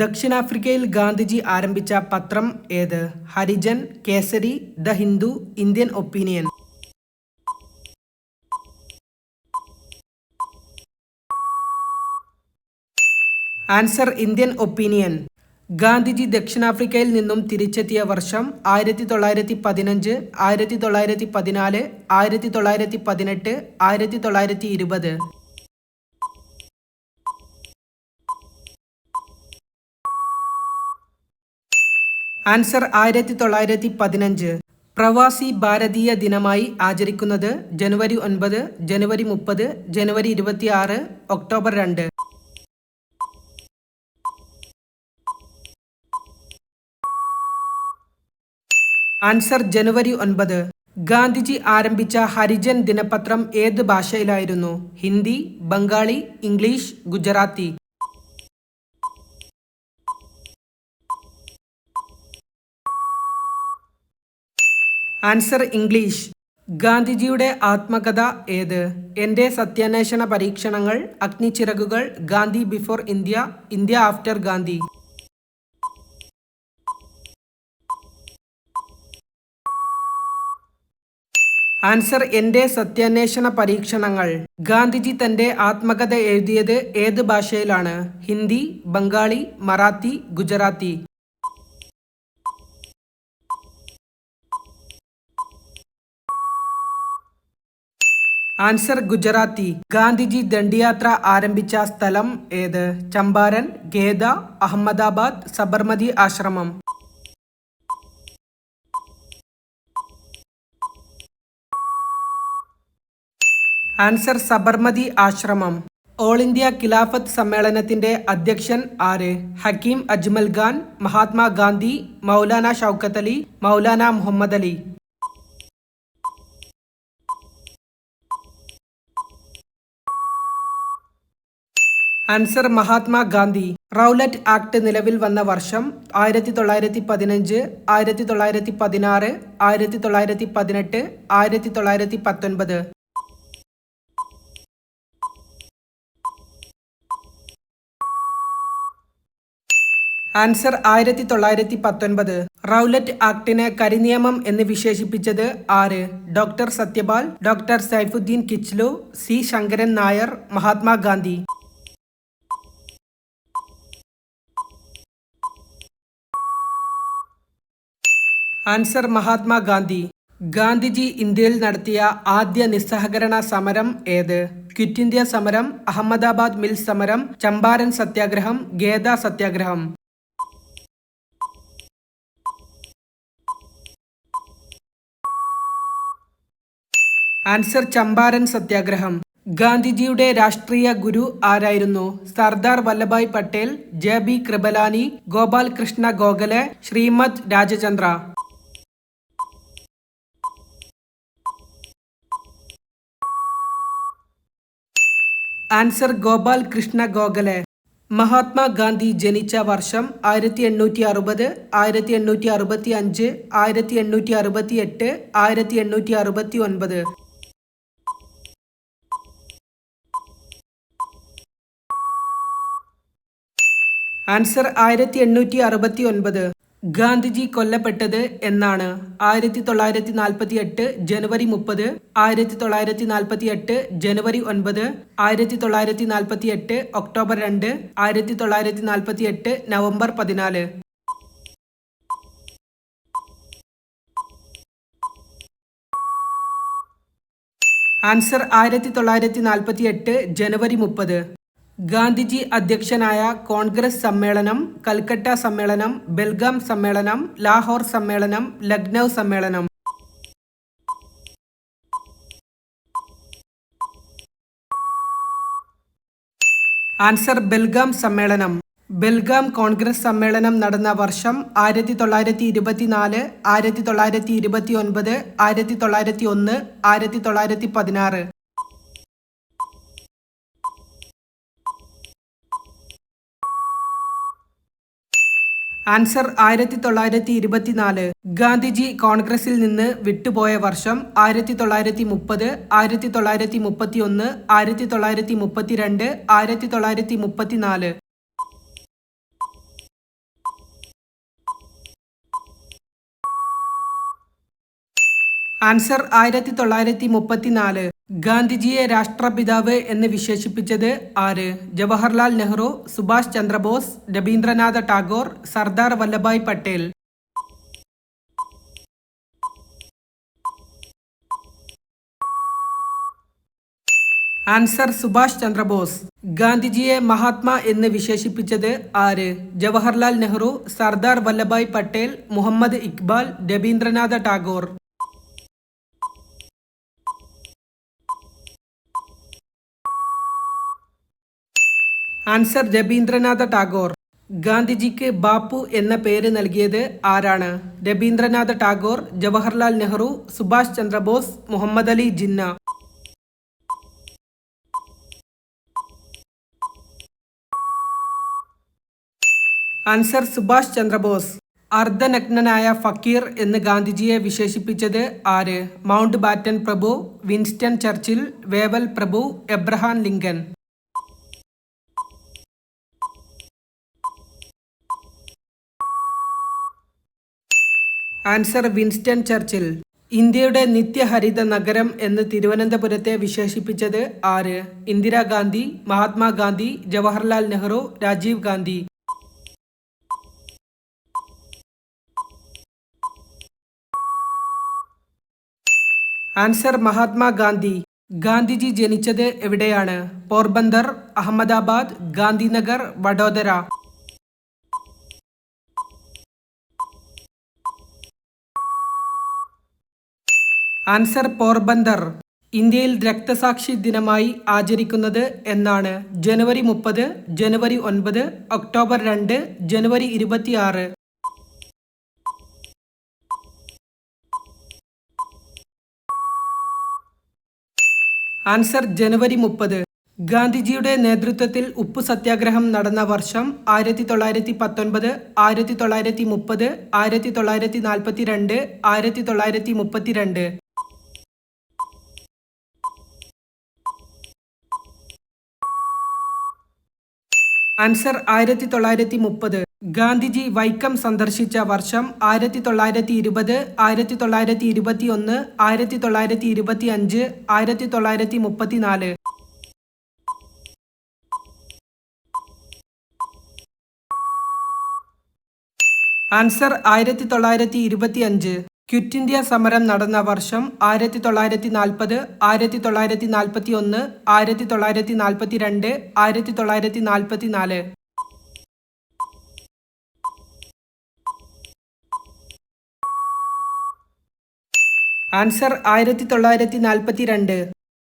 ദക്ഷിണാഫ്രിക്കയിൽ ഗാന്ധിജി ആരംഭിച്ച പത്രം ഏത്? Harijan Kesari the Hindu Indian Opinion. Answer Indian Opinion. Gandhiji ദക്ഷിണാഫ്രിക്കയിൽ നിന്നും തിരിച്ചെത്തിയ വർഷം ആയിരത്തി തൊള്ളായിരത്തി പതിനഞ്ച് ആയിരത്തി തൊള്ളായിരത്തി പതിനാല് ആയിരത്തി തൊള്ളായിരത്തി പതിനെട്ട് ആയിരത്തി തൊള്ളായിരത്തി ഇരുപത് ആൻസർ ആയിരത്തി തൊള്ളായിരത്തി പതിനഞ്ച് പ്രവാസി ഭാരതീയ ദിനമായി ആചരിക്കുന്നത് ജനുവരി ഒൻപത് ജനുവരി മുപ്പത് ജനുവരി ഇരുപത്തിയാറ് ഒക്ടോബർ രണ്ട്. ആൻസർ ജനുവരി ഒൻപത്. ഗാന്ധിജി ആരംഭിച്ച ഹരിജൻ ദിനപത്രം ഏത് ഭാഷയിലായിരുന്നു? Hindi Bengali English Gujarati. Answer English. ഗാന്ധിജിയുടെ ആത്മകഥ ഏത്? എന്റെ സത്യാന്വേഷണ പരീക്ഷണങ്ങൾ അഗ്നിച്ചിറകുകൾ Gandhi before India India after Gandhi. Answer എന്റെ സത്യാന്വേഷണ പരീക്ഷണങ്ങൾ. ഗാന്ധിജി തന്റെ ആത്മകഥ എഴുതിയത് ഏത് ഭാഷയിലാണ്? ഹിന്ദി ബംഗാളി മറാത്തി ഗുജറാത്തി. ആൻസർ ഗുജറാത്തി. ഗാന്ധിജി ദണ്ഡിയാത്ര ആരംഭിച്ച സ്ഥലം ഏത്? ചമ്പാരൻ ഗേദ അഹമ്മദാബാദ് സബർമതി ആശ്രമം. ആൻസർ സബർമതി ആശ്രമം. ഓൾ ഇന്ത്യ ഖിലാഫത്ത് സമ്മേളനത്തിന്റെ അധ്യക്ഷൻ ആര്? Hakim Ajmal Khan Mahatma Gandhi Maulana Shaukat Ali Maulana Muhammad Ali. Answer Mahatma Gandhi Rowlatt Act നിലവിൽ വന്ന വർഷം ആയിരത്തി തൊള്ളായിരത്തി പതിനഞ്ച് ആയിരത്തി തൊള്ളായിരത്തി പതിനാറ് ആയിരത്തി തൊള്ളായിരത്തി പതിനെട്ട് ആയിരത്തി തൊള്ളായിരത്തി പത്തൊൻപത് ആൻസർ ആയിരത്തി തൊള്ളായിരത്തി പത്തൊൻപത് റൗലറ്റ് ആക്ടിനെ കരിനിയമം എന്ന് വിശേഷിപ്പിച്ചത് ആര്? Doctor Satyapal doctor Saifuddin Kitchlew C. Sankaran Nair Mahatma Gandhi answer Mahatma Gandhi Gandhiji ഇന്ത്യയിൽ നടത്തിയ ആദ്യ നിസ്സഹകരണ സമരം ഏത്? ക്വിറ്റ് ഇന്ത്യ സമരം അഹമ്മദാബാദ് മിൽ സമരം ചമ്പാരൻ സത്യാഗ്രഹം ഗേദ സത്യാഗ്രഹം. ആൻസർ ചമ്പാരൻ സത്യാഗ്രഹം. ഗാന്ധിജിയുടെ രാഷ്ട്രീയ ഗുരു ആരായിരുന്നു? Sardar Vallabhbhai Patel J B Kripalani Gopal Krishna Gokhale Shrimad Rajchandra. Answer Gopal Krishna Gokhale. Mahatma Gandhi ജനിച്ച വർഷം ആയിരത്തി എണ്ണൂറ്റി അറുപത് ആയിരത്തി എണ്ണൂറ്റി അറുപത്തി അഞ്ച് ആയിരത്തി എണ്ണൂറ്റി അറുപത്തി എട്ട് ആയിരത്തി എണ്ണൂറ്റി അറുപത്തി ഒൻപത് ആൻസർ ആയിരത്തി എണ്ണൂറ്റി അറുപത്തി ഒൻപത് ഗാന്ധിജി കൊല്ലപ്പെട്ടത് എന്നാണ്. ആയിരത്തി തൊള്ളായിരത്തി നാൽപ്പത്തി എട്ട് ജനുവരി മുപ്പത് ആയിരത്തി തൊള്ളായിരത്തി നാൽപ്പത്തി എട്ട് ജനുവരി ഒൻപത് ആയിരത്തി തൊള്ളായിരത്തി നാൽപ്പത്തി എട്ട് ഒക്ടോബർ രണ്ട് ആയിരത്തി തൊള്ളായിരത്തി നാൽപ്പത്തി എട്ട് നവംബർ പതിനാല്. ആൻസർ ആയിരത്തി തൊള്ളായിരത്തി നാൽപ്പത്തി എട്ട് ജനുവരി മുപ്പത്. ഗാന്ധിജി അധ്യക്ഷനായ കോൺഗ്രസ് സമ്മേളനം കൽക്കട്ട സമ്മേളനം ബെൽഗാം സമ്മേളനം ലാഹോർ സമ്മേളനം ലക്നൗ സമ്മേളനം. ആൻസർ ബെൽഗാം സമ്മേളനം. ബെൽഗാം കോൺഗ്രസ് സമ്മേളനം നടന്ന വർഷം ആയിരത്തി തൊള്ളായിരത്തി ഇരുപത്തിനാല് ആയിരത്തി തൊള്ളായിരത്തി ഇരുപത്തി ഒൻപത് ആയിരത്തി തൊള്ളായിരത്തി ഒന്ന് ആയിരത്തി തൊള്ളായിരത്തി പതിനാറ് ആൻസർ ആയിരത്തി തൊള്ളായിരത്തി ഇരുപത്തിനാല് ഗാന്ധിജി കോൺഗ്രസിൽ നിന്ന് വിട്ടുപോയ വർഷം ആയിരത്തി തൊള്ളായിരത്തി മുപ്പത് ആയിരത്തി തൊള്ളായിരത്തി മുപ്പത്തി ഒന്ന് ആയിരത്തി തൊള്ളായിരത്തി മുപ്പത്തിരണ്ട് ആയിരത്തി തൊള്ളായിരത്തി മുപ്പത്തിനാല് ആൻസർ ആയിരത്തി തൊള്ളായിരത്തി മുപ്പത്തിനാല് ഗാന്ധിജിയെ രാഷ്ട്രപിതാവ് എന്ന് വിശേഷിപ്പിച്ചത് ആര്? ജവഹർലാൽ നെഹ്റു സുഭാഷ് ചന്ദ്രബോസ് രവീന്ദ്രനാഥ ടാഗോർ സർദാർ വല്ലഭായ് പട്ടേൽ. ആൻസർ സുഭാഷ് ചന്ദ്രബോസ്. ഗാന്ധിജിയെ മഹാത്മാ എന്ന് വിശേഷിപ്പിച്ചത് ആര്? ജവഹർലാൽ നെഹ്റു സർദാർ വല്ലഭായ് പട്ടേൽ മുഹമ്മദ് ഇക്ബാൽ രവീന്ദ്രനാഥ ടാഗോർ. ആൻസർ രവീന്ദ്രനാഥ ടാഗോർ. ഗാന്ധിജിക്ക് ബാപ്പു എന്ന പേര് നൽകിയത് ആരാണ്? രവീന്ദ്രനാഥ ടാഗോർ ജവഹർലാൽ നെഹ്റു സുഭാഷ് ചന്ദ്രബോസ് മുഹമ്മദ് അലി ജിന്ന. ആൻസർ സുഭാഷ് ചന്ദ്രബോസ്. അർദ്ധനഗ്നനായ ഫക്കീർ എന്ന് ഗാന്ധിജിയെ വിശേഷിപ്പിച്ചത് ആര്? മൗണ്ട് ബാറ്റൻ പ്രഭു വിൻസ്റ്റൺ ചർച്ചിൽ വേവൽ പ്രഭു Abraham Lincoln. Answer Winston Churchill. ഇന്ത്യയുടെ നിത്യഹരിത നഗരം എന്ന് തിരുവനന്തപുരത്തെ വിശേഷിപ്പിച്ചത് ആര്? ഇന്ദിരാഗാന്ധി മഹാത്മാഗാന്ധി ജവഹർലാൽ നെഹ്റു രാജീവ് ഗാന്ധി. ആൻസർ മഹാത്മാഗാന്ധി ഗാന്ധിജി ജനിച്ചത് എവിടെയാണ്? പോർബന്ദർ അഹമ്മദാബാദ് ഗാന്ധിനഗർ വഡോദര. ആൻസർ പോർബന്ദർ. ഇന്ത്യയിൽ രക്തസാക്ഷി ദിനമായി ആചരിക്കുന്നത് എന്നാണ്. ജനുവരി മുപ്പത് ജനുവരി ഒൻപത് ഒക്ടോബർ രണ്ട് ജനുവരി ഇരുപത്തിയാറ്. ആൻസർ ജനുവരി മുപ്പത്. ഗാന്ധിജിയുടെ നേതൃത്വത്തിൽ ഉപ്പു സത്യാഗ്രഹം നടന്ന വർഷം ആയിരത്തി തൊള്ളായിരത്തി പത്തൊൻപത് ആയിരത്തി തൊള്ളായിരത്തി മുപ്പത് ആയിരത്തി തൊള്ളായിരത്തി നാൽപ്പത്തി രണ്ട് ആയിരത്തി തൊള്ളായിരത്തി മുപ്പത്തിരണ്ട്. ആൻസർ ആയിരത്തി തൊള്ളായിരത്തി മുപ്പത് ഗാന്ധിജി വൈക്കം സന്ദർശിച്ച വർഷം ആയിരത്തി തൊള്ളായിരത്തി ഇരുപത് ആയിരത്തി തൊള്ളായിരത്തി ഇരുപത്തി ഒന്ന് ആയിരത്തി തൊള്ളായിരത്തി ഇരുപത്തി അഞ്ച് ആയിരത്തി തൊള്ളായിരത്തി മുപ്പത്തിനാല് ആൻസർ ആയിരത്തി തൊള്ളായിരത്തി ഇരുപത്തി അഞ്ച് ക്വിറ്റ് ഇന്ത്യ സമരം നടന്ന വർഷം ആയിരത്തി തൊള്ളായിരത്തി നാൽപ്പത് ആയിരത്തി തൊള്ളായിരത്തി നാൽപ്പത്തി ഒന്ന് ആയിരത്തി തൊള്ളായിരത്തി നാൽപ്പത്തി രണ്ട് ആയിരത്തി തൊള്ളായിരത്തി നാൽപ്പത്തി നാല് ആൻസർ ആയിരത്തി തൊള്ളായിരത്തി നാൽപ്പത്തി രണ്ട്